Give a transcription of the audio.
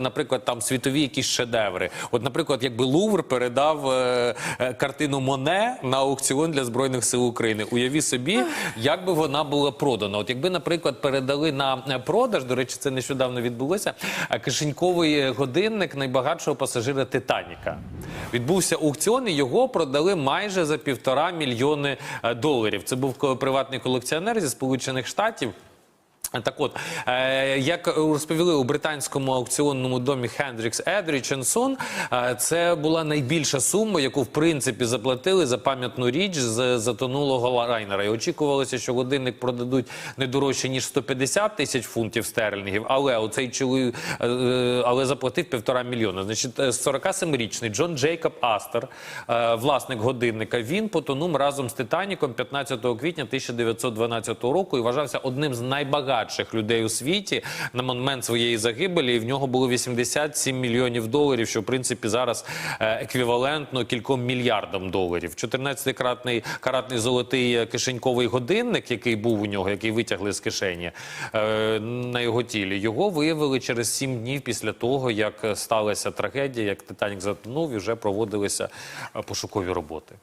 Наприклад, там світові якісь шедеври. От, наприклад, якби Лувр передав е, е, картину Моне на аукціон для збройних сил України. Уяві собі, як би вона була продана. От якби, наприклад, передали на е, продаж, до речі, це нещодавно відбулося. е, Кишеньковий годинник найбагатшого пасажира Титаніка. Відбувся аукціон, і його продали майже за півтора мільйони доларів. Це був приватний колекціонер зі Сполучених Штатів. Так от, е, як розповіли у британському аукціонному домі Едріч Сон, е, це була найбільша сума, яку в принципі заплатили за пам'ятну річ з затонулого лайнера. І очікувалося, що годинник продадуть не дорожче ніж 150 тисяч фунтів стерлінгів, але оцей чоловік е, але заплатив півтора мільйона. Значить, е, 47-річний Джон Джейкоб Астер, власник годинника, він потонув разом з Титаніком 15 квітня 1912 року і вважався одним з найбагатших людей у світі на момент своєї загибелі. І в нього було 87 мільйонів доларів, що в принципі зараз е, еквівалентно кільком мільярдам доларів. 14-кратний каратний золотий е, кишеньковий годинник, який був у нього, який витягли з кишені е, на його тілі. Його виявили через 7 днів після того, як сталася трагедія, як Титанік затонув, і вже проводилися пошукові роботи.